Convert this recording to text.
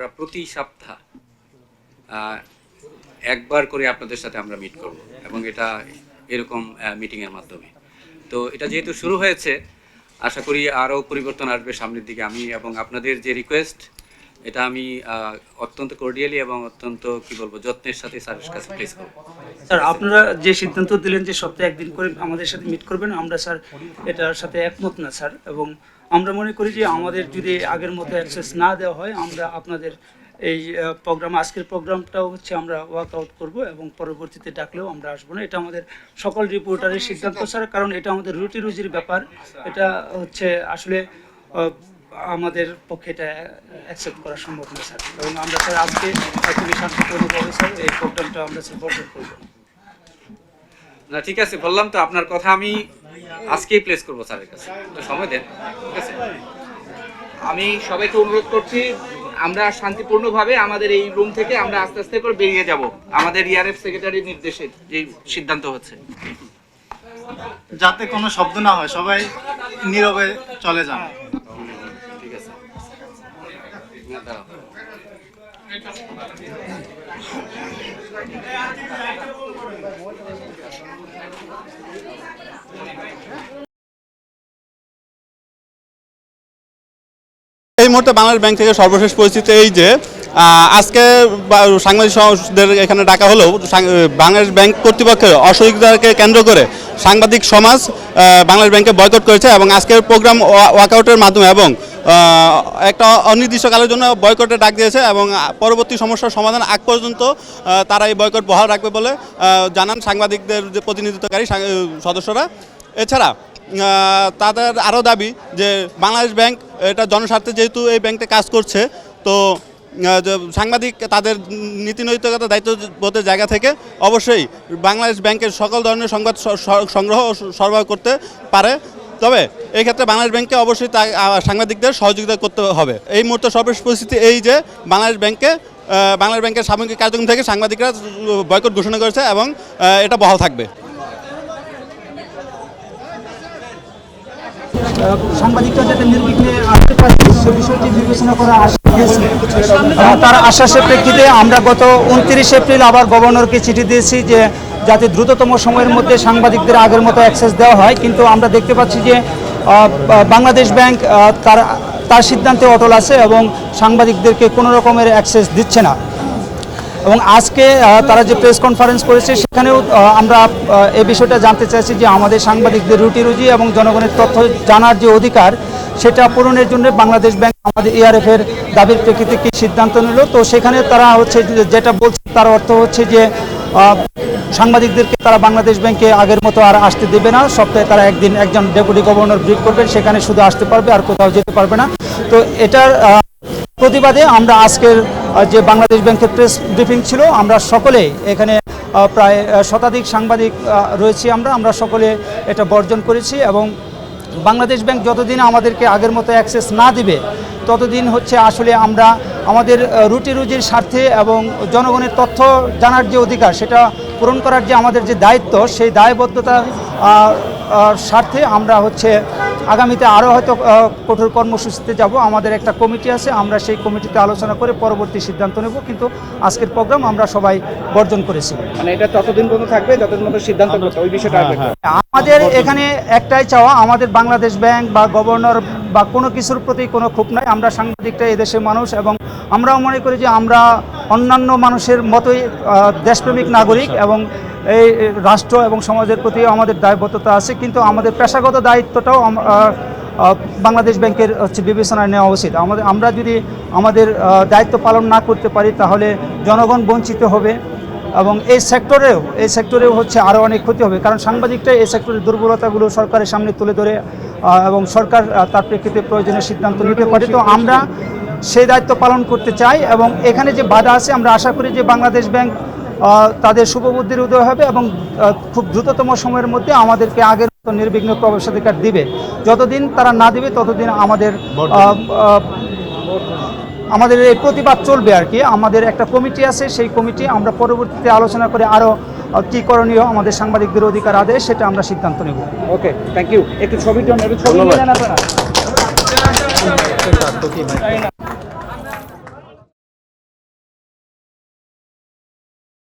আমরা প্রতি সপ্তাহ একবার করে আপনাদের সাথে আমরা মিট করব এবং এটা এরকম মিটিংয়ের মাধ্যমে। তো এটা যেহেতু শুরু হয়েছে, আশা করি আরও পরিবর্তন আসবে সামনের দিকে আমি এবং আপনাদের যে রিকোয়েস্ট এটা আমি অত্যন্ত কর্ডিয়ালি এবং অত্যন্ত, কি বলব, যত্নের সাথে স্যারের কাছে প্লেস করব। স্যার আপনারা যে সিদ্ধান্ত দিলেন যে সপ্তাহে একদিন করে আমাদের সাথে মিট করবেন, আমরা স্যার এটার সাথে একমত না স্যার এবং আমরা মনে করি যে আমাদের যদি আগের মতো অ্যাক্সেস না দেওয়া হয়, আমরা আপনাদের এই প্রোগ্রাম আজকের প্রোগ্রামটাও হচ্ছে আমরা ওয়ার্ক আউট করব এবং পরবর্তীতে ডাকলেও আমরা আসব না। এটা আমাদের সকল রিপোর্টারের সিদ্ধান্ত স্যার কারণ এটা আমাদের রুটি রুজির ব্যাপার। এটা হচ্ছে আসলে আমাদের পক্ষে এটা অ্যাকসেপ্ট করা সম্ভব না, স্যার। এবং আমরা স্যার আজকে খুবই শান্তিপূর্ণভাবে স্যার, এই প্রোগ্রামটা আমরা স্যার বর্জন করব। না, ঠিক আছে, বললাম তো আপনার কথা আমি আজকেই প্লেস করব স্যারের কাছে। তো সময় দেন ঠিক আছে? আমি সবাইকে অনুরোধ করছি আমরা শান্তিপূর্ণভাবে আমাদের এই রুম থেকে আমরা আস্তে আস্তে করে বেরিয়ে যাব। আমাদের ইয়ারএফ সেক্রেটারির নির্দেশে যে সিদ্ধান্ত হচ্ছে। যাতে কোনো শব্দ না হয় সবাই নীরবে চলে যান। ঠিক আছে। দাঁড়াও। এই মুহূর্তে বাংলাদেশ ব্যাংক থেকে সর্বশেষ পরিস্থিতি এই যে আজকে বা- সাংবাদিক সমাজদের এখানে ডাকা হলেও বাংলাদেশ ব্যাংক কর্তৃপক্ষের অসহযোগিতাকে কেন্দ্র করে সাংবাদিক সমাজ বাংলাদেশ ব্যাংকে বয়কট করেছে এবং আজকের প্রোগ্রাম ওয়াকআউটের মাধ্যমে এবং একটা অনির্দিষ্টকালের জন্য বয়কটে ডাক দিয়েছে এবং পরবর্তী সমস্যার সমাধান আগ পর্যন্ত তারা এই বয়কট বহাল রাখবে বলে জানান সাংবাদিকদের যে প্রতিনিধিত্বকারী সদস্যরা। এছাড়া তাদের আরও দাবি যে বাংলাদেশ ব্যাংক, এটা জনস্বার্থে যেহেতু এই ব্যাংকটা কাজ করছে, তো সাংবাদিক তাদের নীতি নৈতিকতা দায়িত্ববোধের জায়গা থেকে অবশ্যই বাংলাদেশ ব্যাংকের সকল ধরনের সংবাদ সংগ্রহ সরবরাহ করতে পারে। তবে এই ক্ষেত্রে বাংলাদেশ ব্যাংককে অবশ্যই তা সাংবাদিকদের সহযোগিতা করতে হবে। এই মুহূর্তে সর্বশেষ পরিস্থিতি এই যে বাংলাদেশ ব্যাংকে বাংলাদেশ ব্যাংকের সামগ্রিক কার্যক্রম থেকে সাংবাদিকরা বয়কট ঘোষণা করেছে এবং এটা বহাল থাকবে। সাংবাদিকরা যাতে নির্বিঘ্নে আসতে পারে সে বিষয়টি বিবেচনা করা এবং তার আশ্বাসের প্রেক্ষিতে আমরা গত উনত্রিশ এপ্রিল আবার গভর্নরকে চিঠি দিয়েছি যে, যাতে দ্রুততম সময়ের মধ্যে সাংবাদিকদের আগের মতো অ্যাক্সেস দেওয়া হয়। কিন্তু আমরা দেখতে পাচ্ছি যে বাংলাদেশ ব্যাংক তার তার সিদ্ধান্তে অটল আছে এবং সাংবাদিকদেরকে কোনো রকমের অ্যাক্সেস দিচ্ছে না। এবং আজকে তারা যে প্রেস কনফারেন্স করেছে, সেখানেও আমরা এই বিষয়টা জানতে চাইছি যে আমাদের সাংবাদিকদের রুটি রুজি এবং জনগণের তথ্য জানার যে অধিকার, সেটা পূরণের জন্য বাংলাদেশ ব্যাংক আমাদের এআরএফ এর দাবির প্রেক্ষিতে কি সিদ্ধান্ত নিল। তো সেখানে তারা হচ্ছে, যেটা বলছে, তার অর্থ হচ্ছে যে সাংবাদিকদেরকে তারা বাংলাদেশ ব্যাংকে আগের মতো আর আসতে দেবে না। সপ্তাহে তারা একদিন একজন ডেপুটি গভর্নর ব্রিফ করবেন, সেখানে শুধু আসতে পারবে, আর কোথাও যেতে পারবে না। তো এটার প্রতিবাদে আমরা আজকের যে বাংলাদেশ ব্যাংকের প্রেস ব্রিফিং ছিল, আমরা সকলেই এখানে প্রায় শতাধিক সাংবাদিক রয়েছি আমরা আমরা সকলে এটা বর্জন করেছি এবং বাংলাদেশ ব্যাংক যতদিন আমাদেরকে আগের মতো অ্যাক্সেস না দিবে, ততদিন হচ্ছে আসলে আমরা আমাদের রুটি রুজির স্বার্থে এবং জনগণের তথ্য জানার যে অধিকার, সেটা পূরণ করার যে আমাদের যে দায়িত্ব, সেই দায়বদ্ধতার স্বার্থে আমরা হচ্ছে আগামীতে আরও হয়তো কঠোর কর্মসূচিতে যাব। আমাদের একটা কমিটি আছে আমরা সেই কমিটিতে আলোচনা করে পরবর্তী সিদ্ধান্ত নেব। কিন্তু আজকের প্রোগ্রাম আমরা সবাই বর্জন করেছি। মানে এটা ততদিন পর্যন্ত থাকবে যতদিন পর্যন্ত সিদ্ধান্ত ওই বিষয়টা আমাদের এখানে একটাই চাওয়া আমাদের বাংলাদেশ ব্যাংক বা গভর্নর বা কোনো কিছুর প্রতি কোনো ক্ষোভ নাই। আমরা সাংবাদিকটা এদেশের মানুষ এবং আমরাও মনে করি যে আমরা অন্যান্য মানুষের মতোই দেশপ্রেমিক নাগরিক এবং এই রাষ্ট্র এবং সমাজের প্রতি আমাদের দায়বদ্ধতা আছে কিন্তু আমাদের পেশাগত দায়িত্বটাও বাংলাদেশ ব্যাংকের হচ্ছে বিবেচনায় নেওয়া উচিত। আমাদের আমরা যদি আমাদের দায়িত্ব পালন না করতে পারি তাহলে জনগণ বঞ্চিত হবে এবং এই সেক্টরেও এই সেক্টরেও হচ্ছে আরও অনেক ক্ষতি হবে। কারণ সাংবাদিকরা এই সেক্টরের দুর্বলতাগুলো সরকারের সামনে তুলে ধরে এবং সরকার তার প্রেক্ষিতে প্রয়োজনীয় সিদ্ধান্ত নিতে পারে। তো আমরা সেই দায়িত্ব পালন করতে চাই এবং এখানে যে বাধা আছে আমরা আশা করি যে বাংলাদেশ ব্যাংক তাদের শুভবুদ্ধির উদয় হবে এবং খুব দ্রুততম সময়ের মধ্যে আমাদেরকে আগের মতো নির্বিঘ্ন প্রবেশাধিকার দিবে যতদিন তারা না দিবে ততদিন আমাদের আমাদের এই প্রতিবাদ চলবে আর কি আমাদের একটা কমিটি আছে সেই কমিটি আমরা পরবর্তীতে আলোচনা করে আরও কী করণীয় আমাদের সাংবাদিকদের অধিকার আদেশ সেটা আমরা সিদ্ধান্ত নেব ওকে থ্যাংক ইউ একটু ছবিটা একটু ছবি